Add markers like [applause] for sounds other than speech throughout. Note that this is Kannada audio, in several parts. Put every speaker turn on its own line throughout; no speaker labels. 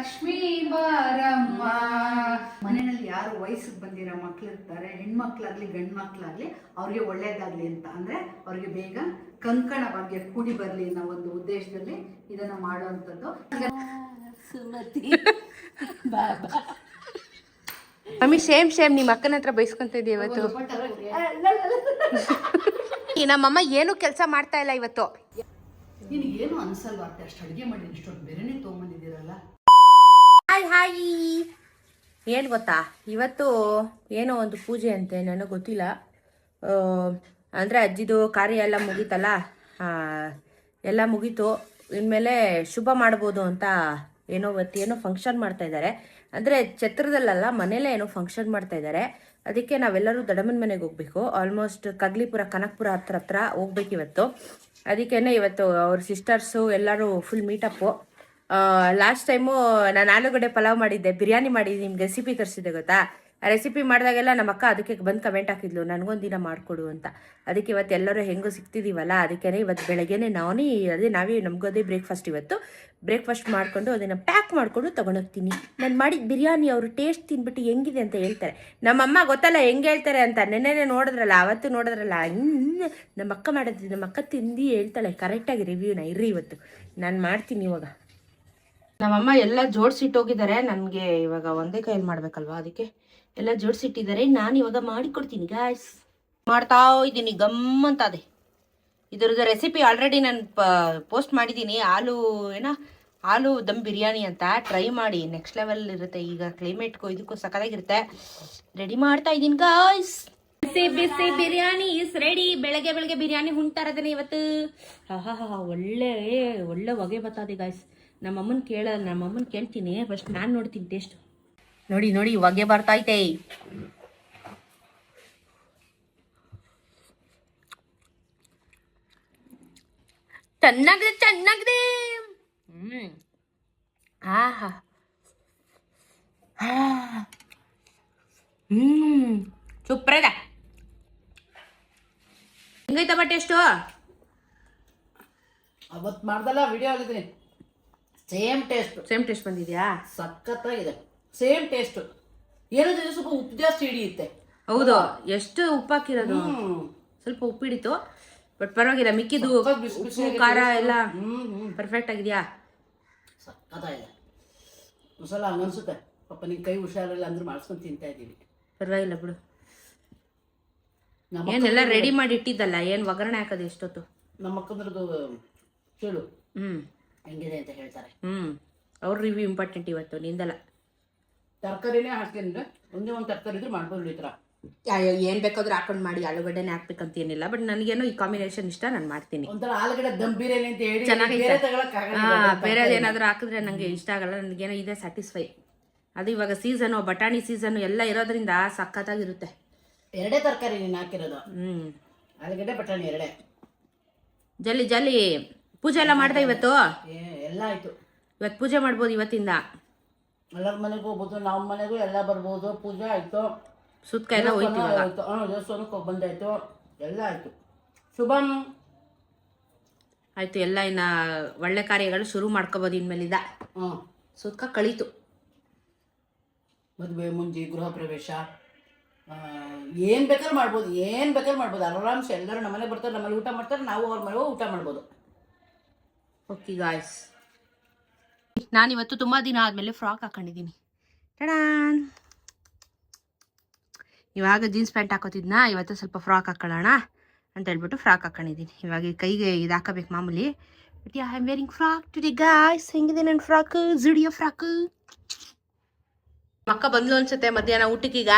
ಲಕ್ಷ್ಮೀ ಬಾರಮ್ಮ ಮನೆಯಲ್ಲಿ ಯಾರು ವಯಸ್ಸಿಗೆ ಬಂದಿರೋ ಮಕ್ಳು ಇರ್ತಾರೆ ಹೆಣ್ಮಕ್ಳಾಗ್ಲಿ ಗಂಡ್ ಮಕ್ಳಾಗ್ಲಿ ಅವ್ರಿಗೆ ಒಳ್ಳೇದಾಗ್ಲಿ ಅಂತ. ಅಂದ್ರೆ ಅವ್ರಿಗೆ ಬೇಗ ಕಂಕಣ ಬಗ್ಗೆ ಕೂಡಿ ಬರ್ಲಿ ಅನ್ನೋ ಒಂದು ಉದ್ದೇಶದಲ್ಲಿ ಇದನ್ನ ಮಾಡುವಂಥದ್ದು.
ಮಮ್ಮಿ ಸೇಮ್ ಸೇಮ್ ನಿಮ್ಮ ಅಕ್ಕನ ಹತ್ರ ಬೈಸ್ಕೊಂತ ಇದ್ದೀವಿ ಇವತ್ತು? ಈ ನಮ್ಮಮ್ಮ ಏನು ಕೆಲಸ ಮಾಡ್ತಾ ಇಲ್ಲ ಇವತ್ತು?
ನಿನಗೇನು ಅನ್ಸಲ್ವಾ ಅತ್ತೆ? ಅಷ್ಟು ಅಡುಗೆ ಮಾಡಿ ಇಷ್ಟೊಂದು ಬೇರೆನೇ ತೊಗೊಂಬಂದಿದ್ದೀರಲ್ಲ?
Hi hi. ಏನು ಗೊತ್ತಾ? ಇವತ್ತು ಏನೋ ಒಂದು ಪೂಜೆ ಅಂತೆ, ನನಗೆ ಗೊತ್ತಿಲ್ಲ. ಅಂದರೆ ಅಜ್ಜಿದು ಕಾರ್ಯ ಎಲ್ಲ ಮುಗೀತಲ್ಲ? ಎಲ್ಲ ಮುಗೀತು. ಇನ್ಮೇಲೆ ಶುಭ ಮಾಡ್ಬೋದು ಅಂತ ಏನೋ ಇವತ್ತು ಏನೋ ಫಂಕ್ಷನ್ ಮಾಡ್ತಾ ಇದ್ದಾರೆ ಅಂದರೆ ಛತ್ರದಲ್ಲಲ್ಲ ಮನೇಲೇ ಏನೋ ಫಂಕ್ಷನ್ ಮಾಡ್ತಾ ಇದ್ದಾರೆ ಅದಕ್ಕೆ ನಾವೆಲ್ಲರೂ ದಡಮನ್ ಮನೆಗೆ ಹೋಗ್ಬೇಕು. ಆಲ್ಮೋಸ್ಟ್ ಕಗ್ಲಿಪುರ, ಕನಕಪುರ ಹತ್ರ ಹತ್ರ ಹೋಗ್ಬೇಕು ಇವತ್ತು. ಅದಕ್ಕೇನೆ ಇವತ್ತು ಅವ್ರ ಸಿಸ್ಟರ್ಸು ಎಲ್ಲರೂ ಫುಲ್ ಮೀಟಪ್ಪು ಲಾಸ್ಟ್ ಟೈಮು ನಾನು ಆಲೂಗಡ್ಡೆ ಪಲಾವ್ ಮಾಡಿದ್ದೆ, ಬಿರಿಯಾನಿ ಮಾಡಿ ನಿಮ್ಗೆ ರೆಸಿಪಿ ತರಿಸಿದೆ ಗೊತ್ತಾ? ರೆಸಿಪಿ ಮಾಡಿದಾಗೆಲ್ಲ ನಮ್ಮ ಅಕ್ಕ ಅದಕ್ಕೆ ಬಂದು ಕಮೆಂಟ್ ಹಾಕಿದ್ಲು, ನನಗೊಂದು ದಿನ ಮಾಡಿಕೊಡು ಅಂತ. ಅದಕ್ಕೆ ಇವತ್ತು ಎಲ್ಲರೂ ಹೆಂಗೋ ಸಿಗ್ತಿದ್ದೀವಲ್ಲ ಅದಕ್ಕೆ ಇವತ್ತು ಬೆಳಗ್ಗೆನೆ ನಾನೇ, ಅದೇ ನಾವೇ ನಮಗೋದೇ ಬ್ರೇಕ್ಫಾಸ್ಟ್ ಇವತ್ತು. ಬ್ರೇಕ್ಫಾಸ್ಟ್ ಮಾಡಿಕೊಂಡು ಅದನ್ನು ಪ್ಯಾಕ್ ಮಾಡಿಕೊಂಡು ತೊಗೊಂಡೋಗ್ತೀನಿ. ನಾನು ಮಾಡಿದ ಬಿರಿಯಾನಿ ಅವರು ಟೇಸ್ಟ್ ತಿಂದ್ಬಿಟ್ಟು ಹೆಂಗಿದೆ ಅಂತ ಹೇಳ್ತಾರೆ. ನಮ್ಮಮ್ಮ ಗೊತ್ತಲ್ಲ ಹೆಂಗೆ ಹೇಳ್ತಾರೆ ಅಂತ, ನೆನ್ನೆನೆ ನೋಡಿದ್ರಲ್ಲ, ಅವತ್ತು ನೋಡಿದ್ರಲ್ಲ, ಇನ್ನು ನಮ್ಮ ಅಕ್ಕ ಮಾಡಿದ್ವಿ ನಮ್ಮ ಅಕ್ಕ ತಿಂದು ಹೇಳ್ತಾಳೆ ಕರೆಕ್ಟಾಗಿ ರಿವ್ಯೂನ ಇರ್ರಿ ಇವತ್ತು. ನಾನು ಮಾಡ್ತೀನಿ ಇವಾಗ. ನಮ್ಮಮ್ಮ ಎಲ್ಲ ಜೋಡಿಸಿಟ್ಟೋಗಿದ್ದಾರೆ. ನನಗೆ ಇವಾಗ ಒಂದೇ ಕೈಯಲ್ಲಿ ಮಾಡ್ಬೇಕಲ್ವಾ ಅದಕ್ಕೆ? ಎಲ್ಲ ಜೋಡಿಸಿಟ್ಟಿದ್ದಾರೆ. ನಾನು ಇವಾಗ ಮಾಡಿಕೊಡ್ತೀನಿ ಗಾಯ್ಸ್ ಮಾಡ್ತಾ ಇದ್ದೀನಿ, ಗಮ್ ಅಂತ ಅದೇ. ಇದ್ರದ್ದು ರೆಸಿಪಿ ಆಲ್ರೆಡಿ ನಾನು ಪೋಸ್ಟ್ ಮಾಡಿದ್ದೀನಿ. ಆಲೂ, ಏನ? ಆಲೂ ದಮ್ ಬಿರಿಯಾನಿ ಅಂತ ಟ್ರೈ ಮಾಡಿ. ನೆಕ್ಸ್ಟ್ ಲೆವೆಲ್ ಇರುತ್ತೆ. ಈಗ ಕ್ಲೈಮೇಟ್ಗೂ ಇದಕ್ಕೂ ಸಕಾಲಾಗಿರುತ್ತೆ ರೆಡಿ ಮಾಡ್ತಾ ಇದ್ದೀನಿ ಗಾಯ್ಸ್ ಬಿಸಿ ಬಿಸಿ ಬಿರಿಯಾನಿ ಇಸ್ ರೆಡಿ ಬೆಳಗ್ಗೆ ಬೆಳಗ್ಗೆ ಬಿರಿಯಾನಿ ಹುಂಟಾರದನೆ ಇವತ್ತು. ಹಾ ಹಾ ಹಾ ಒಳ್ಳೆ ಒಳ್ಳೆ ಹೊಗೆ ಬರ್ತದೆ ಗಾಯ್ಸ್ ನಮ್ಮಮ್ಮನ ಕೇಳ ನಮ್ಮಮ್ಮನ ಕೇಳ್ತೀನಿ. ಫಸ್ಟ್ ನಾನು ನೋಡ್ತೀನಿ ಟೇಸ್ಟ್ ನೋಡಿ ನೋಡಿ ಹೊಗೆ ಬರ್ತೈತೆ ಚೆನ್ನಾಗಿದೆ ಚೆನ್ನಾಗಿದೆ ಹ್ಮ್. ಆಹಾ. ಆ. ಹ್ಮ್. ಸೂಪರ್ ಇದೆ. ಹೆಂಗೈತಮ್ಮ ಟೇಸ್ಟು
ಅವತ್ತು ಮಾಡ್ದಲ್ಲ ವಿಡಿಯೋ ಆಗಿದ್ದೀನಿ ಸೇಮ್ ಟೇಸ್ಟ್
ಸೇಮ್ ಟೇಸ್ಟ್ ಬಂದಿದ್ಯಾ?
ಸಖತ್ತಾಗಿದೆ. ಸೇಮ್ ಟೇಸ್ಟ್ ಏನಾದ್ರೆ ಸ್ವಲ್ಪ ಉಪ್ಪು ಜಾಸ್ತಿ ಹಿಡಿಯುತ್ತೆ.
ಹೌದು. ಎಷ್ಟು ಉಪ್ಪು ಹಾಕಿರೋದು? ಸ್ವಲ್ಪ ಉಪ್ಪು ಹಿಡಿತು. ಬಟ್ ಪರವಾಗಿಲ್ಲ
ಮಿಕ್ಕಿದ್ದು
ಉಪ್ಪು ಖಾರ ಎಲ್ಲ ಪರ್ಫೆಕ್ಟ್ ಆಗಿದೆಯಾ?
ಸಖತ್ತಾಗಿದೆ. ಒಂದ್ಸಲ ಹಂಗನ್ಸುತ್ತೆ ಪಾಪ ನಿನ್ ಕೈ ಹುಷಾರಿಲ್ಲ ಅಂದ್ರೆ ಮಾಡಿಸ್ಕೊಂಡು ತಿಂತಾ ಇದ್ದೀವಿ.
ಪರವಾಗಿಲ್ಲ ಬಿಡು. ಏನೆಲ್ಲ ರೆಡಿ ಮಾಡಿ ಇಟ್ಟಿದ್ದಲ್ಲ? ಏನು ಒಗ್ಗರಣೆ ಹಾಕೋದು ಎಷ್ಟೊತ್ತು?
ನಮ್ಮ ಅಕ್ಕಂದ್ರದ್ದು ಕೇಳು.
ಹ್ಮ್.
ಹೆಂಗಿದೆ ಅಂತ ಹೇಳ್ತಾರೆ.
ಹ್ಮ್. ಅವ್ರ ರಿವ್ಯೂ ಇಂಪಾರ್ಟೆಂಟ್ ಇವತ್ತು ನಿಂದಲ್ಲ.
ತರಕಾರಿನೇ ಹಾಕ್ತೇನೆ ಒಂದೇ ಒಂದು ತರಕಾರಿ ಇದ್ರೆ ಮಾಡ್ಬೋದು ಈ ಥರ
ಅಯ್ಯೋ ಏನು ಬೇಕಾದ್ರೂ ಹಾಕೊಂಡು ಮಾಡಿ ಆಲೂಗಡ್ಡೆನೇ ಹಾಕ್ಬೇಕಂತ ಏನಿಲ್ಲ ಬಟ್ ನನಗೇನೋ ಈ ಕಾಂಬಿನೇಷನ್ ಇಷ್ಟ ನಾನು ಮಾಡ್ತೀನಿ.
ಒಂಥರ ಆಲೂಗಡ್ಡೆ ದಮ್ ಬಿರಿಯಾನಿ ಅಂತ ಹೇಳಿ. ಬೇರೆ
ಏನಾದರೂ ಹಾಕಿದ್ರೆ ನನಗೆ ಇಷ್ಟ ಆಗಲ್ಲ ನನಗೇನೋ ಇದೆ ಸ್ಯಾಟಿಸ್ಫೈ ಅದು ಇವಾಗ ಸೀಸನು ಬಟಾಣಿ ಸೀಸನು ಎಲ್ಲ ಇರೋದ್ರಿಂದ ಸಖತ್ತಾಗಿರುತ್ತೆ.
ಎರಡೇ ತರಕಾರಿ ನೀನು ಹಾಕಿರೋದು.
ಹ್ಮ್.
ಆಲೂಗಡ್ಡೆ ಬಟಾಣಿ ಎರಡೇ.
ಜಲ್ಲಿ ಜಲ್ಲಿ. ಪೂಜೆ ಎಲ್ಲ ಮಾಡ್ದೆ ಇವತ್ತು?
ಎಲ್ಲ ಆಯ್ತು.
ಇವತ್ತು ಪೂಜೆ ಮಾಡ್ಬೋದು ಇವತ್ತಿಂದ?
ಎಲ್ಲರ ಮನೆಗೂ ಹೋಗ್ಬೋದು ನಮ್ಮ ಮನೆಗೂ ಎಲ್ಲ ಬರ್ಬೋದು ಪೂಜೆ ಆಯ್ತು.
ಸುತ್ತ ಎಲ್ಲ ಹೋಯ್ತು ಇವಾಗ
ಆಯ್ತು. ಹಾಂ ದೇವಸ್ಥಾನಕ್ಕೆ ಹೋಗಿ ಬಂದಾಯ್ತು. ಎಲ್ಲ ಆಯ್ತು. ಶುಭಂ.
ಆಯ್ತು ಎಲ್ಲ ಇನ್ನ ಒಳ್ಳೆ ಕಾರ್ಯಗಳು ಶುರು ಮಾಡ್ಕೋಬೋದು ಇನ್ಮೇಲಿಂದ.
ಹ್ಞೂ
ಸುತ್ತ ಕಳೀತು.
ಮದುವೆ ಮುಂಜಿ ಗೃಹ ಪ್ರವೇಶ. ಏನು ಬೇಕಾದ್ರೂ ಮಾಡ್ಬೋದು ಏನು ಬೇಕಾದ್ರೂ ಮಾಡ್ಬೋದು. ಆರಾಮ್ಸೆ ಎಲ್ಲರೂ ನಮ್ಮನೆ ಬರ್ತಾರೆ ನಮ್ಮಲ್ಲಿ ಊಟ ಮಾಡ್ತಾರೆ ನಾವು ಅವ್ರ ಮನೆಗೂ ಊಟ ಮಾಡ್ಬೋದು.
ಓಕೆ ಗಾಯ್ಸ್ ನಾನು ಇವತ್ತು ತುಂಬ ದಿನ ಆದಮೇಲೆ ಫ್ರಾಕ್ ಹಾಕೊಂಡಿದ್ದೀನಿ. ಟಡಾನ್ ಇವಾಗ ಜೀನ್ಸ್ ಪ್ಯಾಂಟ್ ಹಾಕೋತಿದ್ನ? ಇವತ್ತು ಸ್ವಲ್ಪ ಫ್ರಾಕ್ ಹಾಕೊಳ್ಳೋಣ ಅಂತ ಹೇಳ್ಬಿಟ್ಟು ಫ್ರಾಕ್ ಹಾಕೊಂಡಿದ್ದೀನಿ. ಇವಾಗ ಈ ಕೈಗೆ ಇದು ಹಾಕೋಬೇಕು ಮಾಮೂಲಿ. But I am wearing frock today guys ಹೆಂಗಿದೆ ನನ್ನ ಫ್ರಾಕ್ ಜುಡಿಯೋ ಫ್ರಾಕ್ ಅಕ್ಕ ಬಂದ್ಲು ಅನ್ಸುತ್ತೆ ಮಧ್ಯಾಹ್ನ ಊಟಕ್ಕೀಗ.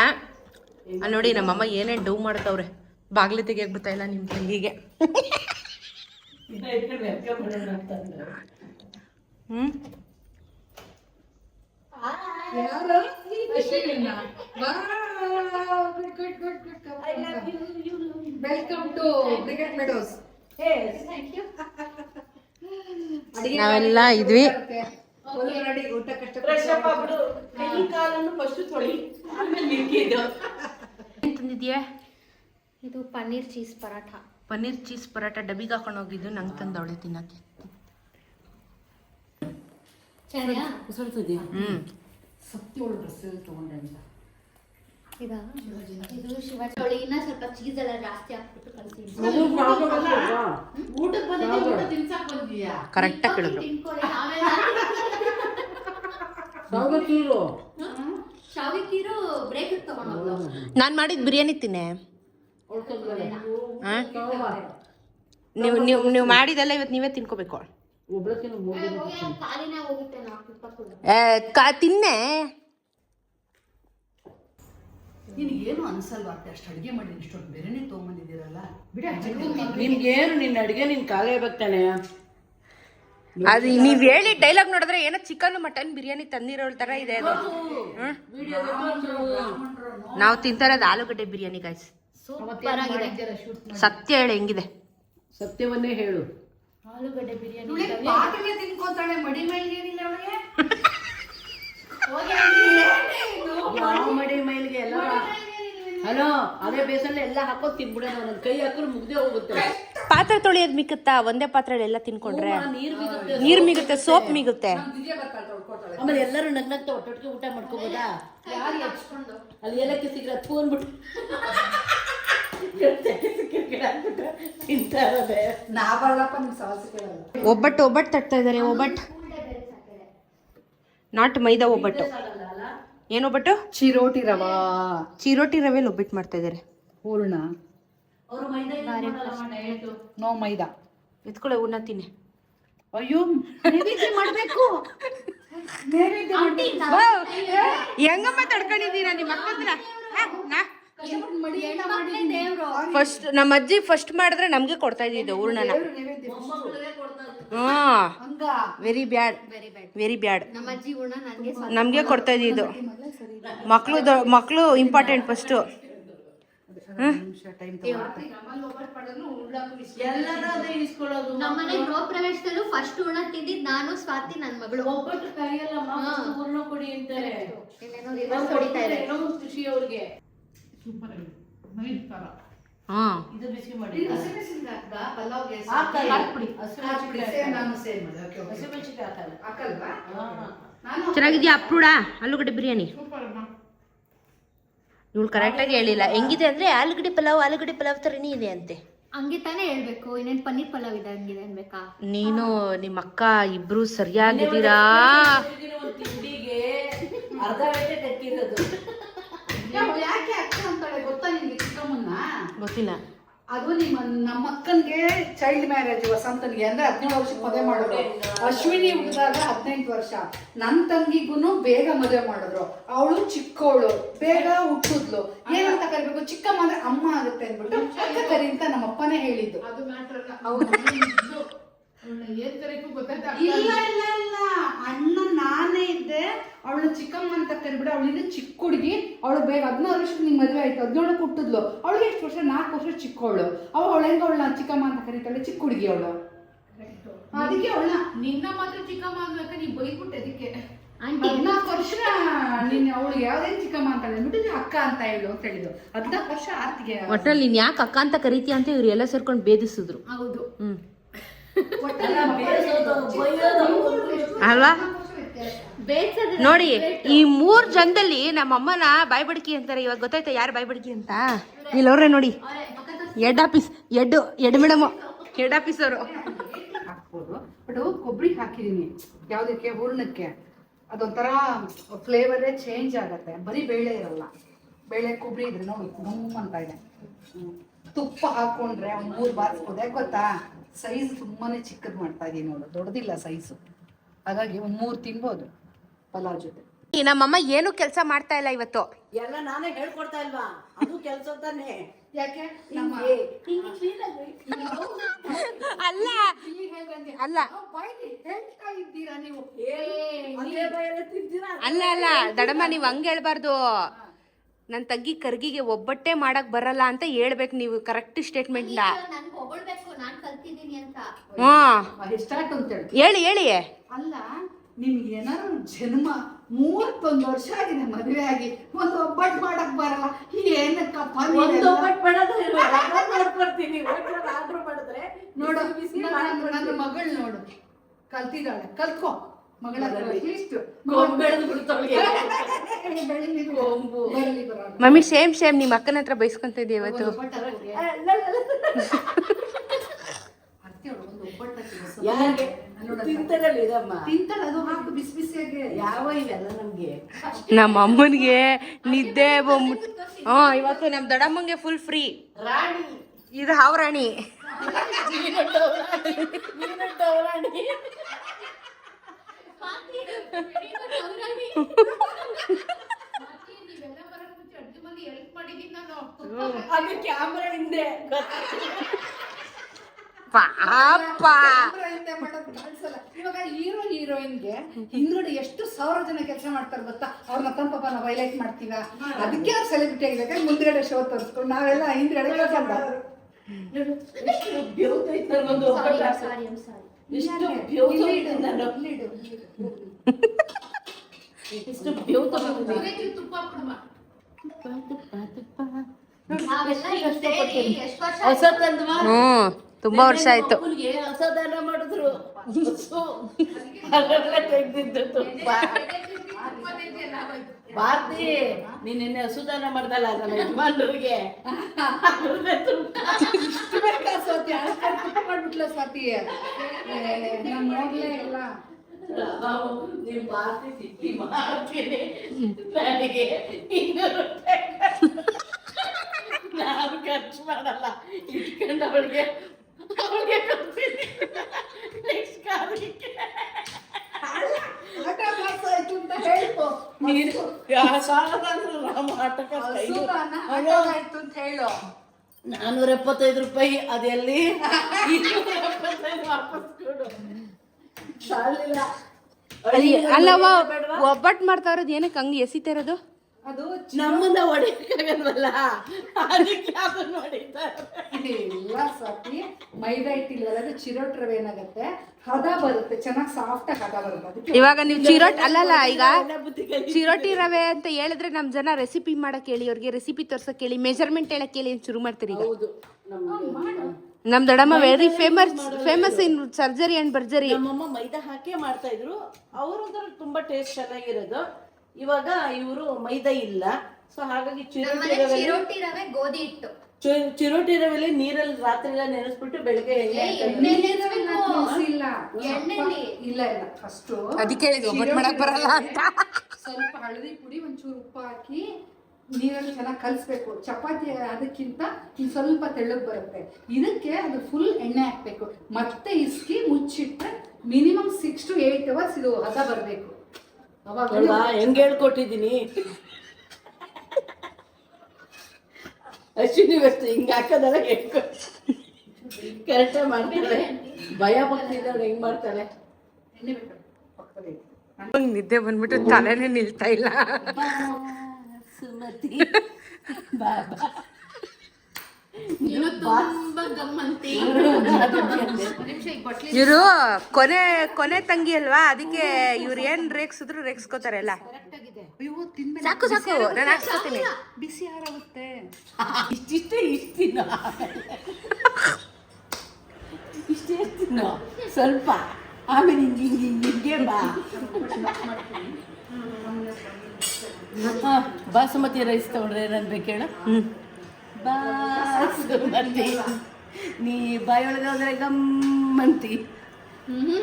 ನೋಡಿ ನಮ್ಮಮ್ಮ ಏನೇನು ಡೌ ಮಾಡ್ತವ್ರೆ. ಬಾಗಿಲು ತೆಗಿಯಕ್ ಬರ್ತಾ ಇಲ್ಲ ನಿಮ್ಮ ತಂಗಿಗೆ. [laughs] ಹ್ಞೂ
ವೆಲ್ಕಮ್ ಟು ಕ್ರಿಕೆಟ್ ಮೆಡೋಸ್
ನಾವೆಲ್ಲ ಇದ್ವಿ.
ಊಟ ಕಷ್ಟ
ಏನ್ ತಂದಿದ್ಯಾ?
ಇದು ಪನ್ನೀರ್ ಚೀಸ್ ಪರಾಠ.
ಪನ್ನೀರ್ ಚೀಸ್ ಪರೋಟ ಡಬ್ಬಿಗೆ ಹಾಕೊಂಡು ಹೋಗಿದ್ದು ನಂಗೆ ತಂದವಳೆ ತಿನ್ನಕ್ಕೆ.
ಶಿವಾಜಿ ಇನ್ನ ಸ್ವಲ್ಪ ಚೀಸ್ ಎಲ್ಲ ಜಾಸ್ತಿ ಹಾಕ್ಬಿಟ್ಟು
ಕರೆಕ್ಟಾಗಿ ಕೇಳಿದ್ರು ನಾನು ಮಾಡಿದ ಬಿರಿಯಾನಿ ತಿನ್ನೆ. ಆ? ನೀವು ನೀವು ನೀವು ಮಾಡಿದೆಲ್ಲ ಇವತ್ತು ನೀವೇ ತಿನ್ಕೋಬೇಕು.
ಹೋಗಿ ಕಾಲಿನೇ ಹೋಗುತ್ತೆ ನಾಲ್ಕು ಇಪ್ಪತ್ತು
ಏ, ಕಾ- ತಿನ್ನೆ.
ನಿನಗೇನು ಅನ್ಸಲ್ವಾ ಅತ್ತೆ ಅಷ್ಟು ಅಡುಗೆ ಮಾಡಿ ಇಷ್ಟೊಂದು ಬೇರೆನೇ ತೊಗೊಂಬಂದಿದ್ದೀರಲ್ಲ? ಬಿಡ
ನಿನ್ಗೇನು ನಿನ್ನ ಅಡಿಗೆ ನಿನ್ ಕಾಲೇ ಬರ್ತಾನೆ.
ಅದು ನೀವ್ ಹೇಳಿ ಡೈಲಾಗ್ ನೋಡಿದ್ರೆ ಏನೋ ಚಿಕನ್ ಮಟನ್ ಬಿರಿಯಾನಿ ತಂದಿರೋ ತರ ಇದೆ ಅದು? ನಾವು ತಿಂತಾರದು ಆಲೂಗಡ್ಡೆ ಬಿರಿಯಾನಿ ಗಾಯ್ಸ್
ಸೂಪರ್ ಆಗಿದೆ.
ಸತ್ಯ ಹೇಳಿ ಹೆಂಗಿದೆ?
ಸತ್ಯವನ್ನೇ ಹೇಳು.
ಆಲೂಗಡ್ಡೆ ಬಿರಿಯಾನಿ
ತಿನ್ಕೊತಾಳೆ ಮಡಿ ಮೇಲೆ ಏನಿಲ್ಲ ಅವಳಿಗೆ.
ಮಡಿ ಮೈಲಿಗೆ ಎಲ್ಲ ಹಲೋ ಅದೇ ಬೇಸನ್ ಎಲ್ಲ ಹಾಕೋದ್ ತಿನ್ಬಿಡೋಣ ನನ್ನ ಕೈ ಹಾಕಿದ್ರೆ ಮುಗ್ದೆ ಹೋಗುತ್ತೆ.
ಪಾತ್ರೆ ತೊಳೆಯೋದ್ ಮಿಕ್ಕುತ್ತಾ? ಒಂದೇ ಪಾತ್ರೆಯಲ್ಲಿ ಎಲ್ಲ ತಿನ್ಕೊಂಡ್ರೆ?
ನೀರು
ಮಿಗುತ್ತೆ ಸೋಪ್ ಮಿಗುತ್ತೆ
ಆಮೇಲೆ ಎಲ್ಲರೂ ನಗ್ನಗ್ತ ಒಟ್ಟೊಟ್ಟಿಗೆ ಊಟ ಮಾಡ್ಕೋಬೋದಾ?
ಯಾರು
ಅಲ್ಲಿ ಏಲಕ್ಕಿ ಸಿಗ್ರ ಹತ್ತು ಅಂದ್ಬಿಟ್ಟು. ತಿಂತಾ ಇರೋದೆ.
ನಾ ಬರಲ್ಲಪ್ಪ ನಿಮ್ ಸಾಹಸ ಕೇಳಲ್ಲ
ಒಬ್ಬಟ್ಟು ಒಬ್ಬಟ್ಟು ತಟ್ತಾ ಇದಾರೆ ಒಬ್ಬಟ್ಟು. ನಾಟ್ ಮೈದಾ ಒಬ್ಬಟ್ಟು. ಏನು ಒಬ್ಬಟ್ಟು?
ಚಿರೋಟಿ ರವಾ.
ಚಿರೋಟಿ ರವೆಲ್ ಒಬ್ಬಿಟ್ಟು ಮಾಡ್ತಾ ಇದಾರೆ
ಹೂರ್ಣ. ನೋ ಮೈದಾ.
ಎತ್ಕೊಳ್ಳೆ ಹೂರ್ಣ ತಿನ್ನಿ.
ಅಯ್ಯೋ ನೈವೇದ್ಯ ಮಾಡ್ಬೇಕು. ಹೆಂಗ
ಹೆಂಗಮ್ಮ ತಡ್ಕೊಂಡಿದ್ದೀರಾ ನಿಮ್ಮ
ಹತ್ರ.
ಫಸ್ಟ್ ನಮ್ಮ ಅಜ್ಜಿ ಫಸ್ಟ್ ಮಾಡಿದ್ರೆ ನಮ್ಗೆ ಕೊಡ್ತಾ ಇದ್ದಿದ್ದು ಹೂರ್ಣನ. ಹಾ. ವೆರಿ ಬ್ಯಾಡ್ ವೆರಿ ಬ್ಯಾಡ್ ನಮ್ಗೆ ಕೊಡ್ತಾ ಇದ್ದಿದ್ದು. ಮಕ್ಕಳು ಮಕ್ಳು ಇಂಪಾರ್ಟೆಂಟ್ ಫಸ್ಟು
ನಿಮಿಷ ಟೈಮ್
ಎಲ್ಲರೂ ಅದೇ ಇಸ್ಕೊಳ್ಳೋದು.
ನಮ್ಮನೆ ಗೃಹ ಪ್ರವೇಶದಲ್ಲೂ ಫಸ್ಟ್ ಉಣ ತಿಂದಿದ್ ನಾನು ಸ್ವಾತಿ ನನ್ನ ಮಗಳು.
ಒಬ್ಬಟ್ಟು ಕರಿಯಲ್ಲ ಹೂರ್ಣ ಕೊಡಿ ಅಂತಾರೆ. ಖುಷಿ ಅವ್ರಿಗೆ.
ಹಾ.
ಇದು ಬಿಸಿ ಮಾಡಿ.
ಪಲಾವ್ಗೆ
ಹಾಕಲ್ಲ.
ಹಾಕ್ಬಿಡಿ.
ಹಸಿರು
ಹಾಕ್ಬಿಡಿ.
ಮೆಣಸಿನ್ಕಾಯಿ.
ಸೇಮ್ ನಾನು ಸೇಮ್. ಮಾಡಿ. Okay, okay.
ಹಸಿಮೆಣಸಿನ್ಕಾಯಿ ಹಾಕಲ್ಲ.
ಹಾಕಲ್ವಾ?
ಹಾ.
ನಾನು
ಚೆನ್ನಾಗಿದ್ಯಾ? ಅಪ್ರೂಡ ಆಲೂಗಡ್ಡೆ ಬಿರಿಯಾನಿ? ಇವಳು ಕರೆಕ್ಟಾಗಿ ಹೇಳಿಲ್ಲ. ಹೆಂಗಿದೆ ಅಂದ್ರೆ ಆಲೂಗಡ್ಡೆ ಪಲಾವ್ ಆಲೂಗಡ್ಡೆ ಪಲಾವ್ ಥರನೇ ಇದೆ ಅಂತೆ.
ಹಂಗೆ ತಾನೇ ಹೇಳ್ಬೇಕು. ಇನ್ನೇನ್ ಪನ್ನೀರ್ ಪಲಾವ್ ಇದೆ ಹಂಗಿದೆ ಅನ್ಬೇಕಾ?
ನೀನು ನಿಮ್ಮ ಅಕ್ಕ ಇಬ್ರು ಸರಿಯಾಗಿದ್ದೀರಾ ಗೊತ್ತಿಲ್ಲ.
ಅದು ನಿಮ್ಮ ನಮ್ಮ ಅಕ್ಕನಿಗೆ ಚೈಲ್ಡ್ ಮ್ಯಾರೇಜ್ ವಸಂತನಿಗೆ, ಅಂದ್ರೆ ಹದಿನೇಳು ವರ್ಷಕ್ಕೆ ಮದುವೆ ಮಾಡಿದ್ರು. ಅಶ್ವಿನಿ ಹುಟ್ಟಿದಾಗ ಹದಿನೆಂಟು ವರ್ಷ. ನನ್ನ ತಂಗಿಗೂ ಬೇಗ ಮದುವೆ ಮಾಡಿದ್ರು. ಅವಳು ಚಿಕ್ಕವಳು ಬೇಗ ಹುಟ್ಟಿದ್ಲು. ಏನಂತ ಕರಿಬೇಕು? ಚಿಕ್ಕಮ್ಮ ಅಂದ್ರೆ ಅಮ್ಮ ಆಗುತ್ತೆ ಅಂದ್ಬಿಟ್ಟು ಅಕ್ಕ ಕರಿ ಅಂತ ನಮ್ಮ ಅಪ್ಪನೇ ಹೇಳಿದ್ದು ಇಲ್ಲ ಇಲ್ಲ ಇಲ್ಲ. ಅಣ್ಣ ನಾನೇ ಇದ್ದೆ. ಅವಳು ಚಿಕ್ಕಮ್ಮ ಅಂತ ಕರಿಬಿಡ ಅವಳಿಂದ ಚಿಕ್ಕ ಹುಡುಗಿ. ಅವಳು ಬೇಗ ಹದಿನಾರು ವರ್ಷ ನಿಂಗೆ ಮದುವೆ ಆಯ್ತು. ಹದಿನೇಳು ಹುಟ್ಟಿದ್ಲು. ಅವಳಿಗೆ ಎಷ್ಟು ವರ್ಷ? ನಾಲ್ಕು ವರ್ಷ ಚಿಕ್ಕವಳು ಅವಳು ಅವಳ ಹೆಂಗ ಅವಳ ಚಿಕ್ಕಮ್ಮ ಅಂತ ಕರೀತಾಳೆ? ಚಿಕ್ಕ ಹುಡುಗಿ ಅವಳು. ಅದಕ್ಕೆ ಅವಳ
ನಿನ್ನ ಮಾತ್ರ ಚಿಕ್ಕಮ್ಮ ಆಗ್ಬೇಕಾ ನೀ ಬೈಬಿಟ್ಟೆ ಅದಕ್ಕೆ.
ಹದಿನಾಲ್ಕು ವರ್ಷ ನೀನ್ ಅವಳಿಗೆ ಯಾವ್ದೇನ್ ಚಿಕ್ಕಮ್ಮ ಅಂತ ಅಂದ್ಬಿಟ್ಟು ಅಕ್ಕ ಅಂತ ಹೇಳು ಅಂತ ಹೇಳಿದ್ರು ಹದಿನಾಲ್ಕು ವರ್ಷ ಆರ್ತಿಗೆ.
ಒಟ್ಟಲ್ಲಿ ನೀನ್ ಯಾಕೆ ಅಕ್ಕ ಅಂತ ಕರಿತೀಯ ಅಂತ ಇವ್ರು ಎಲ್ಲ ಸೇರ್ಕೊಂಡು ಬೇಧಿಸಿದ್ರು.
ಹೌದು.
ಹ್ಮ್. ಅಲ್ವಾ? ನೋಡಿ ಈ ಮೂರ್ ಜನದಲ್ಲಿ ನಮ್ಮ ಅಮ್ಮನ ಬಾಯ್ ಬಡ್ಕಿ ಅಂತಾರೆ. ಇವಾಗ ಗೊತ್ತಾಯ್ತಾ ಯಾರು ಬಾಯ್ಬಡ್ಕಿ ಅಂತ? ಇಲ್ಲವ್ರೆ ನೋಡಿ. Head office head head madam head office ಅವರು.
ಹಾಕ್ಬೋದು. ಬಟ್ ಕೊಬ್ಬರಿ ಹಾಕಿದೀನಿ. ಯಾವ್ದಕ್ಕೆ? ಹೂರ್ಣಕ್ಕೆ. ಅದೊಂಥರ ಫ್ಲೇವರೇ ಚೇಂಜ್ ಆಗತ್ತೆ. ಬರೀ ಬೇಳೆ ಇರಲ್ಲ. ಬೇಳೆ ಕೊಬ್ಬರಿ ಇದ್ರೆ ನೋಡಿ ಗುಮ್ ಅಂತ ಇದೆ. ತುಪ್ಪ ಹಾಕೊಂಡ್ರೆ ಒಂದು ಮೂರು ಬಾರಿಸ್ಬೋದು. ಗೊತ್ತಾ? ಸೈಜ್ ತುಂಬಾ ಚಿಕ್ಕದ್ ಮಾಡ್ತಾ ಇದೀನಿ ನೋಡು ದೊಡ್ಡದಿಲ್ಲ ಸೈಜು. ಹಾಗಾಗಿ ಒಂದು ಮೂರು ತಿನ್ಬೋದು ಪಲಾವ್ ಜೊತೆ.
ನಮ್ಮಮ್ಮ ಏನು ಕೆಲಸ ಮಾಡ್ತಾ ಇಲ್ಲ ಇವತ್ತು?
ಎಲ್ಲ ನಾನೇ ಹೇಳ್ಕೊಡ್ತಾ ಇಲ್ವಾ? ಅದು ಕೆಲಸ ತಾನೇ
ಯಾಕೆ? ನಮ್ಮ
ಅಲ್ಲ. ಅಲ್ಲ. ಅಲ್ಲ ಅಲ್ಲ. ದಡಮ್ಮ ನೀವು ಹಂಗೆ ಹೇಳ್ಬಾರ್ದು. ನನ್ನ ತಂಗಿ ಕರ್ಗಿಗೆ ಒಬ್ಬಟ್ಟೆ ಮಾಡಕ್ ಬರಲ್ಲ ಅಂತ ಹೇಳ್ಬೇಕು ನೀವು ಕರೆಕ್ಟ್
ಸ್ಟೇಟ್ಮೆಂಟ್ ಕಲ್ತಿದ್ದೀನಿ ಅಂತ.
ಎಷ್ಟಾಯ್ತು ಅಂತ ಹೇಳಿ.
ಹೇಳಿ ಹೇಳಿ.
ಅಲ್ಲ. ನಿಮ್ಗೆ ಏನಾದ್ರು ಜನ್ಮ ಮೂವತ್ತೊಂದು ವರ್ಷ ಆಗಿದೆ ಮದುವೆ ಆಗಿ. ಒಂದು ಒಬ್ಬಟ್ಟು ಮಾಡಕ್ ಬರಲ್ಲ. ಏನಕ್ಕಪ್ಪ
ಒಂದು? ಒಬ್ಬಟ್ಟು ಮಾಡೋದು ಆರ್ಡರ್ ಮಾಡಿದ್ರೆ
ನೋಡು ನನ್ನ-. ಮಗಳು ನೋಡು. ಕಲ್ತಿದ್ದಾಳೆ. ಕಲ್ತ್ಕೋ.
ಮಮ್ಮಿ ಸೇಮ್ ಸೇಮ್ ನಿಮ್ಮ ಅಕ್ಕನ ಹತ್ರ ಬೈಸ್ಕೊಂತ ಇದೀಯ ಇವತ್ತು
ಒಂದು ಒಬ್ಬಟ್ಟು ಹಾಕ್ಕೊಡಿ. ಅತ್ತೆ ಅವ್ಳು ಒಂದು ಒಬ್ಬಟ್ಟು ಹಾಕಿ ಹೊಸ-
ಯಾರಿಗೆ
ನೋಡಮ್ಮ.
ತಿಂತಾರಲ್ಲ ಇದಮ್ಮ
ತಿಂತಾಳೆ ಅದು ಹಾಕು ಬಿಸಿ ಬಿಸಿಯಾಗಿ.
ಯಾವ ಇವೆಲ್ಲ ನಮ್ಗೆ?
ನಮ್ಮ ಅಮ್ಮನಿಗೆ ನಿದ್ದೆ ಬಂದ್ಬಿಟ್ಟು ಹಾ ಇವತ್ತು ನಮ್ಮ ದೊಡ್ಡಮ್ಮಂಗೆ ಫುಲ್ ಫ್ರೀ
ರಾಣಿ.
ಇದು ಹಾವ್ರಾಣಿ
ನೀವೆಲ್ಲ ಬರಕ್ ಮುಂಚೆ ಮನೆ ಹೆಲ್ಪ್ ಮಾಡಿದೀನಿ ನಾನು
ಅದು ಕ್ಯಾಮ್ರಾ ಹಿಂದೆ.
ಪಾಪ.
ಇವಾಗ ಹೀರೋ ಹೀರೋಯಿನ್ಗೆ ಹಿಂದ್ಗಡೆ ಎಷ್ಟು ಸಾವಿರ ಜನ ಕೆಲಸ ಮಾಡ್ತಾರೆ ಗೊತ್ತಾ? ಅವ್ರನ್ನ ತಂಪಪ್ಪ ನಾವು ಹೈಲೈಟ್ ಮಾಡ್ತೀವ ಅದಕ್ಕೆ ಅವ್ರು ಸೆಲೆಬ್ರಿಟಿ ಆಗಿದ್ದಾರೆ. ಮುಂದ್ಗಡೆ ಶೋ ತೋರಿಸ್ಕೊಂಡು ನಾವೆಲ್ಲ ಹಿಂದ್ಗಡೆ ಕೆಲಸ?
ಹ್ಮ್. ತುಂಬಾ ವರ್ಷ ಆಯ್ತು.
ಮಾಡಿದ್ರು. ಭಾರತಿ ನೀನ್ ನಿನ್ನೆ ಹಸುದಾನ ಮಾಡ್ದಲ್ಲ ನಮ್ಮ ಯಜಮಾನ್ರಿಗೆ.
ಸ್ವಾತಿ ಮಾಡ್ಬಿಟ್ಲ ಸ್ವಾತಿ? ಇಲ್ಲ.
ನಾವು ನಿಮ್ ಭಾರತಿ ಸಿಕ್ಕಿ ಮಾಡ್ತೀನಿ ನನಗೆ ಇನ್ನೂರು ರೂಪಾಯಿ ನಾನು ಖರ್ಚು ಮಾಡಲ್ಲ. ಇಟ್ಕೊಂಡು ಅವಳಿಗೆ ಅವಳಿಗೆ ನಾನೂರ ಎಪ್ಪತ್ತೈದು ರೂಪಾಯಿ ಅದೆಲ್ಲಿ
ಅಲ್ಲವ ಒಬ್ಬಟ್ಟು ಮಾಡ್ತಾ ಇರೋದು ಏನಕ್ಕೆ ಹಂಗೆ ಎಸಿತಾ ಇರೋದು?
ಅದು
ನಮ್ಮನ್ನ ಹೊಡೆಯಕ್ಕಾಗಲ್ವಲ್ಲ ಅದಕ್ಕೆ ಅದನ್ನ ಹೊಡಿತಾರೆ
ಇಲ್ಲ ಸತಿ ಮೈದಾ ಹಿಟ್ಟಿಲ್ವಲ್ಲ ಅದು ಚಿರೋಟ್ ರವೆ ಏನಾಗುತ್ತೆ? ಹದ ಬರುತ್ತೆ ಚೆನ್ನಾಗಿ ಸಾಫ್ಟ್ ಆಗಿ ಹದ ಬರುತ್ತೆ. ಅದಕ್ಕೆ
ಇವಾಗ ನೀವು ಚಿರೋಟ್ ಅಲ್ಲಲ್ಲ ಈಗ? ಚಿರೋಟಿ ರವೆ ಅಂತ ಹೇಳಿದ್ರೆ ನಮ್ ಜನ ರೆಸಿಪಿ ಮಾಡಕ್ ಹೇಳಿ ಅವ್ರಿಗೆ ರೆಸಿಪಿ ತೋರ್ಸಕ್ ಹೇಳಿ ಮೆಜರ್ಮೆಂಟ್ ಹೇಳಕ್ ಹೇಳಿ ಅಂತ ಶುರು ಮಾಡ್ತೀರಿ ಈಗ.
ಹೌದು.
ನಮ್ ದೊಡ್ಡಮ್ಮ very famous famous in surgery and ಬರ್ಜರಿ
ನಮ್ಮಮ್ಮ ಮೈದಾ ಹಾಕೇ ಮಾಡ್ತಾ ಇದ್ರು. ಅವ್ರ ತುಂಬಾ ಟೇಸ್ಟ್ ಚೆನ್ನಾಗಿರೋದು. ಇವಾಗ ಇವರು ಮೈದಾ ಇಲ್ಲ. ಸೊ ಹಾಗಾಗಿ ಚಿರೋಟಿ ರವೆ
ಚಿರೋಟಿ ರವೆ ಗೋಧಿ ಹಿಟ್ಟು.
ಚಿರೋಟಿ ರವೆಲಿ ನೀರಲ್ಲಿ ರಾತ್ರಿ ಎಲ್ಲ ನೆನೆಸ್ಬಿಟ್ಟು ಬೆಳಿಗ್ಗೆ ಎಣ್ಣೆ
ಏ,
ಹಾಕೋದು.
ಎಣ್ಣೆ ನೆನ್ಸ್ಬೇಕು.
ಇಲ್ಲ.
ಎಣ್ಣೆಲಿ.
ಇಲ್ಲ ಇಲ್ಲ. ಫಸ್ಟು
ಅದಕ್ಕೆ ಹೇಳಿದ್ವಿ ಒಬ್ಬಟ್ಟು ಮಾಡಕ್ ಬರಲ್ಲ ಅಂತ.
ಸ್ವಲ್ಪ ಹಳದಿ ಪುಡಿ ಒಂಚೂರು ಉಪ್ಪು ಹಾಕಿ ನೀರಲ್ಲಿ ಚೆನ್ನಾಗಿ ಕಲಿಸ್ಬೇಕು. ಚಪಾತಿ ಅದಕ್ಕಿಂತ ಸ್ವಲ್ಪ ತೆಳ್ಳಗೆ ಬರುತ್ತೆ. ಇದಕ್ಕೆ ಅದು ಫುಲ್ ಎಣ್ಣೆ ಹಾಕ್ಬೇಕು. ಮತ್ತೆ ಇಸ್ಕಿ ಮುಚ್ಚಿಟ್ರೆ minimum six to eight hours ಇದು ಹದ ಬರಬೇಕು.
ಅಲ್ವಾ ಹೆಂಗ್ ಹೇಳ್ಕೊಟ್ಟಿದೀನಿ ಅಶ್ವಿನಿ ವಸ್ತು ಹಿಂಗ್ ಹಾಕೋದಲ್ಲ ಹೇಳ್ಕೊ ಕರೆಕ್ಟಾಗಿ ಮಾಡ್ತಾಳೆ. ಭಯ ಪಡ್ತಿದ್ದಾಳೆ ಹೆಂಗ್
ಮಾಡ್ತಾರೆ ನಿದ್ದೆ ಬಂದ್ಬಿಟ್ಟು ತಲೆನೇ ನಿಲ್ತಾ ಇಲ್ಲ.
ಸುಮತಿ. ಬಾ ಬಾ
ಏನೋ ತುಂಬಾ ಗಮ್ಮಂತಿ ನಿಮಿಷ ಈಗ ಬಟ್ಲಿ
ಇವರು ಕೊನೆ ಕೊನೆ ತಂಗಿ ಅಲ್ವಾ? ಅದಕ್ಕೆ ಇವ್ರು ಏನ್ ರೇಗ್ಸಿದ್ರು ರೇಗ್ಸ್ಕೋತಾರೆ ಎಲ್ಲ ಸಾಕು ಸಾಕು. ನಾನು ಹಾಕ್ಸ್ಕೊತೀನಿ.
ಬಿಸಿ ಹಾರಾಗುತ್ತೆ
ಇಷ್ಟಿಷ್ಟೇ ಇಷ್ಟಿನ ಇಷ್ಟೇ ತಿನ್ನೋ? ಸ್ವಲ್ಪ. ಆಮೇಲೆ ಹಿಂಗೆ ಹಿಂಗೆ ಹಿಂಗೆ ಹಿಂಗೆ ಬಾ ಹಾ, ಬಾಸುಮತಿ ರೈಸ್ ತಗೊಂಡ್ರೆ ಏನ್ ಬೇಕು ಹೇಳು? ಬಾಸುಮತಿ ನೀ ಬಾಯೊಳಗೆ ಹೋದ್ರೆ ಗಮ್ಮಂತಿ
ಅಂತಿ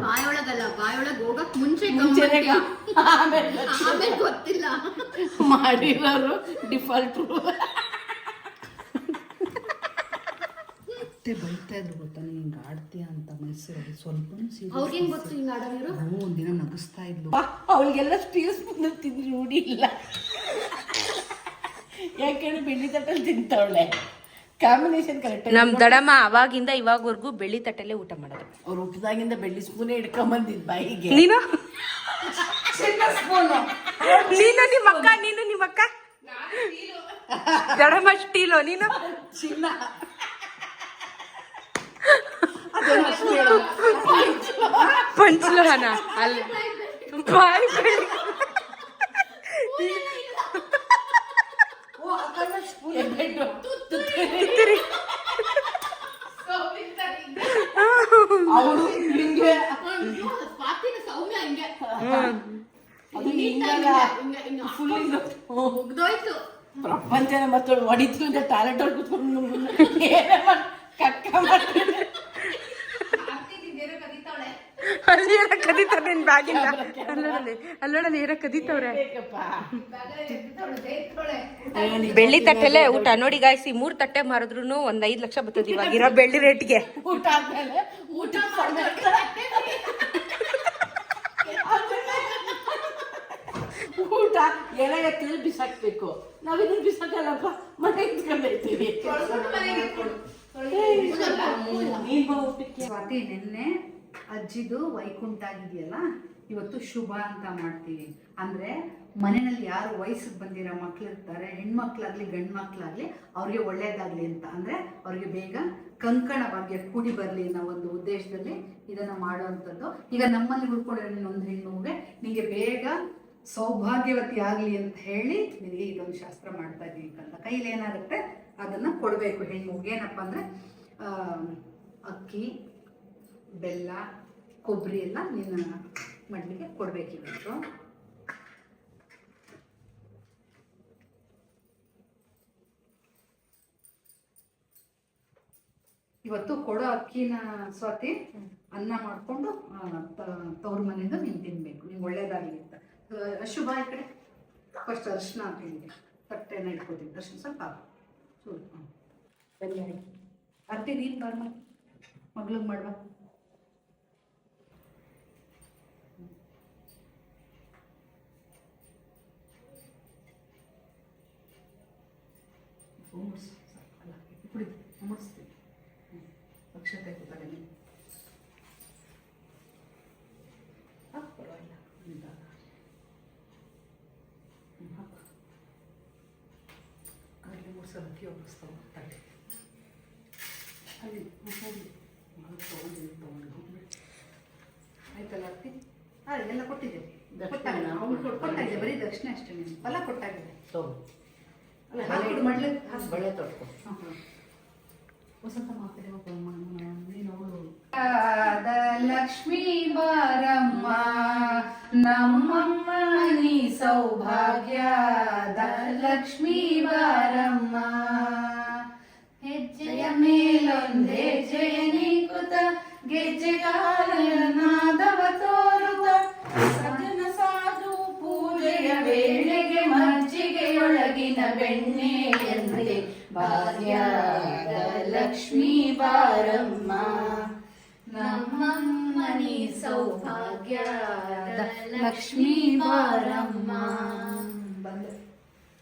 ಬಾಯೊಳಗಲ್ಲ ಬಾಯೊಳಗ್ ಹೋಗಕ್ ಮುಂಚೆ
ಮುಂಚೆನೆ ಆಮೇಲೆ
ಆಮೇಲೆ ಗೊತ್ತಿಲ್ಲ.
ಮಾಡಿರೋರು ಡಿಫಾಲ್ಟ್ರು
ಮತ್ತೆ ಬೈತಾ ಇದ್ರು ಗೊತ್ತಾ ನೀನು ಹಿಂಗೆ ಆಡ್ತೀಯ ಅಂತ ಮೈಸೂರಲ್ಲಿ? ಸ್ವಲ್ಪ
ಅವ್ರಿಗೇನ್ ಗೊತ್ತು ಹಿಂಗ ಆಡೋರು
ಹ್ಞೂ ಒಂದಿನ ನಗಿಸ್ತಾ ಇದ್ಲು.
ಅವಳಿಗೆಲ್ಲ ಸ್ಟೀಲ್ ಸ್ಪೂನ್ ತಿಂದ್ರೆ ರೂಢಿ ಇಲ್ಲ. ಯಾಕಂದ್ರೆ ಬೆಳ್ಳಿ ತಟ್ಟಲ್ಲಿ ತಿಂತಾವಳೆ. ಕಾಂಬಿನೇಷನ್ ಕರೆಕ್ಟ್
ನಮ್ ದಡಮ್ಮ ಅವಾಗಿಂದ ಇವಾಗವರೆಗೂ ಬೆಳ್ಳಿ ತಟ್ಟಲ್ಲೇ ಊಟ ಮಾಡೋದು.
ಅವ್ರು ಹುಟ್ಟಿದಾಗಿಂದ ಬೆಳ್ಳಿ ಸ್ಪೂನೇ ಇಟ್ಕೊಂಬಂದಿದ್ ಬಾಯಿಗೆ.
ನೀನು? ನೀನು ನಿಮ್ಮ ಅಕ್ಕ ನೀನು ನಿಮ್ಮ ಅಕ್ಕ? ದಡಮ್ಮ ಸ್ಟೀಲು ನೀನು?
ಚಿನ್ನ.
ಪಂಚಲೋಹನ ಅಲ್ಲ ಬಾಯಿ ಬೆಳ್ಳಿ
ಓ ಅದನ್ನ
ತಿರ್ರಿ.
ಅವಳು ಹಿಂಗೆ.
ಸ್ವಾತಿನ
ಅದು ಹಿಂಗಲ್ಲ. ಫುಲ್
ಮುಗ್ದೋಯ್ತು.
ಪ್ರಪಂಚನೇ ಮತ್ತೊಳು ಹೊಡಿತು ಅಂತ ಟಾಯ್ಲೆಟ್ ಒಳಗೆ ಕೂತ್ಕೊಂಡು ಕಕ್ಕ
ಕದೀತಾವಳೆ
ಅಲ್ಲಿ ಎಲ್ಲ ಕದೀತಾರೆ ನಿನ್ ಬ್ಯಾಗಿಂದ. ಅಲ್ಲೋಡಲಿ ಅಲ್ಲೋಡಲ್ಲಿ ಏನೋ ಕದೀತವ್ರೆ. ಬೆಳ್ಳಿ ತಟ್ಟೆಲೆ ಊಟ. ನೋಡಿ ಗಾಯಿಸಿ ಮೂರ್ ತಟ್ಟೆ ಮಾರಿದ್ರು ಒಂದ್ ಐದ್ ಲಕ್ಷ ಬರ್ತದೆ ಇವಾಗ. ಇರೋ ಬೆಳ್ಳಿ ರೇಟ್ಗೆ.
ಊಟ ಆದ್ಮೇಲೆ ಊಟ ಊಟ ಎಲೆ ಬಿಸಾಕ್ಬೇಕು. ನಾವಿನ್ನೂ ಬಿಸಾಕಲ್ಲಪ್ಪ. ಮನೆ ಇಟ್ಕೊಂಡಿರ್ತೀವಿ
ಸ್ವಾತಿ ನಿನ್ನೆ ಅಜ್ಜಿದು ವೈಕುಂಠ ಆಗಿದೆಯಲ್ಲ ಇವತ್ತು ಶುಭ ಅಂತ ಮಾಡ್ತೀವಿ. ಅಂದ್ರೆ ಮನೆಯಲ್ಲಿ ಯಾರು ವಯಸ್ಸಿಗೆ ಬಂದಿರೋ ಮಕ್ಳು ಇರ್ತಾರೆ ಹೆಣ್ಮಕ್ಳಾಗ್ಲಿ ಗಂಡ್ ಮಕ್ಳಾಗ್ಲಿ ಅವ್ರಿಗೆ ಒಳ್ಳೇದಾಗ್ಲಿ ಅಂತ. ಅಂದ್ರೆ ಅವ್ರಿಗೆ ಬೇಗ ಕಂಕಣ ಭಾಗ್ಯ ಕೂಡಿ ಬರಲಿ ಅನ್ನೋ ಒಂದು ಉದ್ದೇಶದಲ್ಲಿ ಇದನ್ನ ಮಾಡುವಂಥದ್ದು. ಈಗ ನಮ್ಮಲ್ಲಿ ಉಳ್ಕೊಂಡಿರೋ ಒಂದು ಹೆಣ್ಣುಗೆ ನಿಮಗೆ ಬೇಗ ಸೌಭಾಗ್ಯವತಿ ಆಗಲಿ ಅಂತ ಹೇಳಿ ನಿನಗೆ ಇದೊಂದು ಶಾಸ್ತ್ರ ಮಾಡ್ತಾ ಇದ್ದೀವಿ ಅಂತ. ಕೈಲಿ ಏನಾಗುತ್ತೆ ಅದನ್ನ ಕೊಡಬೇಕು ಹೆಣ್ಣುಗೆ ಏನಪ್ಪ ಅಂದ್ರೆ ಅಕ್ಕಿ ಬೆಲ್ಲ, ಕೊಬ್ಬರಿ ಎಲ್ಲ ನೀನು ಮಡ್ಲಿಗೆ ಕೊಡಬೇಕಿವತ್ತು ಇವತ್ತು ಕೊಡೋ ಅಕ್ಕಿನ ಸ್ವಾತಿ ಅನ್ನ ಮಾಡಿಕೊಂಡು ತವ್ರ ಮನೆಯಿಂದ ನೀನು ತಿನ್ಬೇಕು. ನಿಂಗೆ ಒಳ್ಳೇದಾಗಲಿ ಅಂತ ಅಶುಭ ಈ ಕಡೆ. ಫಸ್ಟ್ ಅರ್ಶಿನ ಹಾಕಿದ್ದೆ ತಟ್ಟೆನ ಇಟ್ಕೊತೀನಿ. ಅರ್ಶಿನ ಸ್ವಲ್ಪ ಚೂರು ಬೆಲ್ಲ ಅರ್ತಿ, ನೀನು ಬರ್ಮ ಮಗ್ಳಿಗೆ ಮಾಡುವ ಅಲ್ಲ ಕುಡಿ ಮುಡಿಸ್ತೀನಿ ಅಕ್ಷತೆ ಕೂತಾರೆ ನೀನು ಹಾಕು ಪರವಾಗಿಲ್ಲ ನಿಧಾನ. ಹ್ಮ್, ಹಾಕು ಕಡಲೆ ಮುಡ್ಸೋದು ಅಕ್ಕಿ ಒಪ್ಪಿಸ್ತಾವ ತಲೆ ಅಲ್ಲಿ ಅಲ್ಲಿ ಅದು ತೊಗೊಂಡು ಇದು ತೊಗೊಂಡು ಹೋಗ್ಬಿಡಿ ಆಯ್ತಲ್ಲ ಅತ್ತಿ ಹಾಂ ಎಲ್ಲ ಕೊಟ್ಟಿದ್ದೆ
ದಕ್ಷಿಣೆ
ಕೊಟ್ಟಾಗಿದೆ
ನಾವು
ಅವ್ನು ಕೊಟ್ಟು- ಕೊಟ್ಟಾಗಿದೆ ಬರೀ ದಕ್ಷಿಣ ಅಷ್ಟೇ ನಿಮ್ಗೆ ಫಲ ಕೊಟ್ಟಾಗಿದೆ.
ತಗೋ.
ಅಲ್ಲ ಹಾಕಿಡು ಮಡ್ಲೆ ಹಾಕ್ಬಿಡು.
ಬಳೆ ತೊಡ್ಕೊ
ಹಾಂ ಹಾಂ. ವಸಂತ ಮಾತಾಡಿ ನೀನು ಅವಳು ಲಕ್ಷ್ಮೀ ಬಾರಮ್ಮ ನಮ್ಮಮ್ಮ ನೀ ದ ಲಕ್ಷ್ಮೀ ಬಾರಮ್ಮ. ಹೆಜ್ಜೆಯ ಮೇಲೊಂದ್ ಹೆಜ್ಜೆಯ ನೀಕುತ ಗೆಜ್ಜೆಗಾಲನಾದವ ವೇಳೆಗೆ ಮಜ್ಜಿಗೆಯೊಳಗಿನ ಬೆಣ್ಣೆಯಂತೆ ಭಾಗ್ಯದ ಲಕ್ಷ್ಮೀ ಬಾರಮ್ಮ. ನಮ್ಮಮ್ಮನಿ ಸೌಭಾಗ್ಯದ ಲಕ್ಷ್ಮೀ ಬಾರಮ್ಮ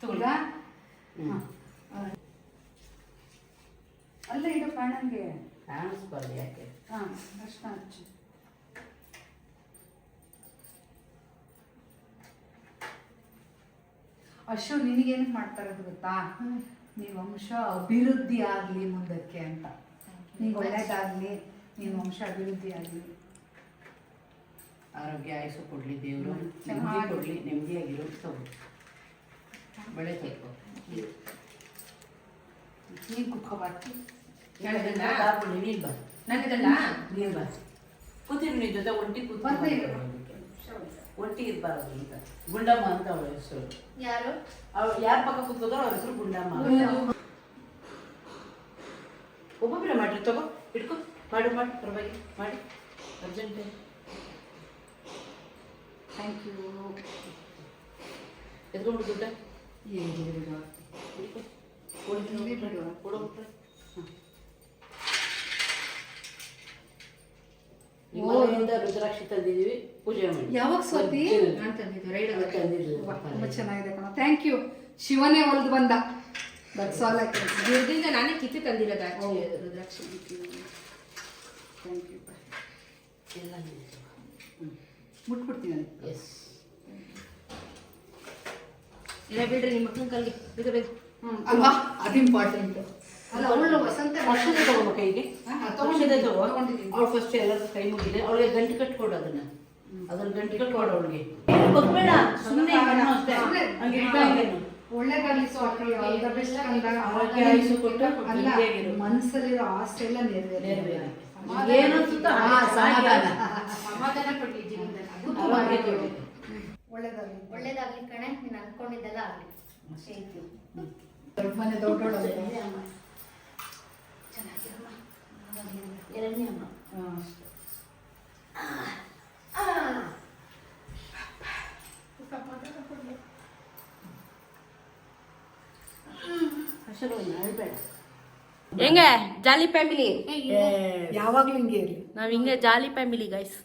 ತುಳ ಅಲ್ಲ ಇದು ಕಾಣಂಗೆ. ಹಾಂ ಅರ್ಶನ ಹಚ್ಚು. ಅಶು ನಿನಗೇನು ಮಾಡ್ತಾರೆ ಗೊತ್ತಾ? ನೀನ್ ವಂಶ ಅಭಿವೃದ್ಧಿ ಆಗಲಿ ಮುಂದಕ್ಕೆ ಅಂತ. ನಿಂಗೆ ಒಳ್ಳೇದಾಗಲಿ ನಿನ್ ವಂಶ ಅಭಿವೃದ್ಧಿ ಆಗಲಿ.
ಆರೋಗ್ಯ ಆಯಸ್ಸು ಕೊಡ್ಲಿ ದೇವರು. ನೆಮ್ಮದಿ
ಚೆನ್ನಾಗಿ.
ಕೊಡ್ಲಿ ನೆಮ್ಮದಿಯಾಗಿರೋ ತಗೋ. ಬೆಳೆ ತಗೋ.
ನೀನು ಕುತ್ಕೋಬಾರ್ದು
ಹಾಕ್ಬಿಡಿ, ನೀನು ಬಾ.
ನನಗಲ್ಲ
ನೀನು ಬಾ. ಕೂತಿರು ಜೊತೆ ಒಂಟಿ ಕೂತ್
ಬಂದೆ.
ಒಂಟಿ ಇರ್ಬಾರ್ದು ಅಂತ. ಗುಂಡಮ್ಮ ಅಂತ ಅವಳ ಹೆಸರು.
ಯಾರು?
ಅವ್ರು ಯಾರ ಪಕ್ಕ ಕೂತ್ಕೋತಾರೋ ಅವ್ರ ಹೆಸರು ಗುಂಡಮ್ಮ ಒಬ್ಬೊಬ್ಬರೇ ಮಾಡ್ರಿ ತಗೋ ಇಟ್ಕೋ ಮಾಡು ಮಾಡಿ ಪರವಾಗಿ ಮಾಡಿ. ಅರ್ಜೆಂಟ್
ಥ್ಯಾಂಕ್ ಯು
ಎದ್ಕೊಂಡು ದುಡ್ಡ. ಏನು. ಕೊಡು,
ಇಲ್ಲಿ ಬಿಡು.
ಕೊಡು ಬಿಟ್ರೆ. ನಿಮ್ಮ ಮನೆಯಿಂದ ರುದ್ರಾಕ್ಷಿ ತಂದಿದ್ದೀವಿ? ಪೂಜೆ ಮಾಡಿ.
ಯಾವಾಗ ಸ್ವಾತಿ. ನಾನು ತಂದಿದ್ದು ರೈಡ್
ಅದು ತಂದಿದ್ದು.
ತುಂಬ ಚೆನ್ನಾಗಿದೆ ಕಣ. ಥ್ಯಾಂಕ್ ಯು ಶಿವನೇ ಹೊಲ್ದು ಬಂದ. ಬಟ್ ಆಲ್ ಐ
ಗಿಡದಿಂದ ನಾನೇ ಕಿತ್ತು ತಂದಿರೋದು ಆ್ಯಕ್ಚುಲಿ
ರುದ್ರಾಕ್ಷಿ ಥ್ಯಾಂಕ್ ಯು
ಎಲ್ಲ
ಮುಟ್ಬಿಡ್ತೀನಿ ನಾನು.
ಎಸ್
ಇಲ್ಲ ಬಿಡ್ರಿ ನಿಮ್ಮ ಮಕ್ಕಳ ಕಲ್ಲಿ ಇದು ಹ್ಞೂ
ಹ್ಮ್ ಅಲ್ವಾ? ಅದು ಇಂಪಾರ್ಟೆಂಟ್
ಅಕ್ಷತೆ ತಗೋಬೇಕು ಕೈಗೆ ಅವ್ಳು ಫಸ್ಟ್ ಎಲ್ಲರೂ ಕೈ ಮುಗಿದೆ ಅವಳಿಗೆ ಗಂಟು ಕಟ್ಕೊಡು ಅದನ್ನ. ಅದನ್ನ ಗಂಟು ಕಟ್ಕೊಡು ಅವಳಿಗೆ. ಬಗ್ಬೇಡ ಸುಮ್ಮನೆ ಅಷ್ಟೇ. ಹಂಗೆ ಆರೋಗ್ಯ ಕೊಟ್ಟು.
ಮನಸ್ಸಲ್ಲಿರೋ ಆಸೆ ಎಲ್ಲ ನೆರವೇರ
ನೆರವೇರಲಿ. ಏನು ಆ ಸಮಾಧಾನ.
ಸಮಾಧಾನ ಕೊಡ್ಲಿ ಜೀವನದಲ್ಲಿ ಅದು
ಒಳ್ಳೇದಾಗಲಿ.
ಒಳ್ಳೇದಾಗ್ಲಿ ಕಣೆ ನೀನು ಅನ್ಕೊಂಡಿದ್ದೆಲ್ಲ ಆಗ್ಲಿ.
ದೊಡ್ಡ ಮನೆ ದೊಡ್ಡೋಳು
ಎರಡನೇ ಅಮ್ಮ.
ಹೆಂಗೆ? Jolly family?
ಯಾವಾಗ್ಲೂ ಹಿಂಗೆ ಇರಲಿ.
ನಾವ್ ಹಿಂಗೆ ಜಾಲಿ ಫ್ಯಾಮಿಲಿ ಗೈಸ್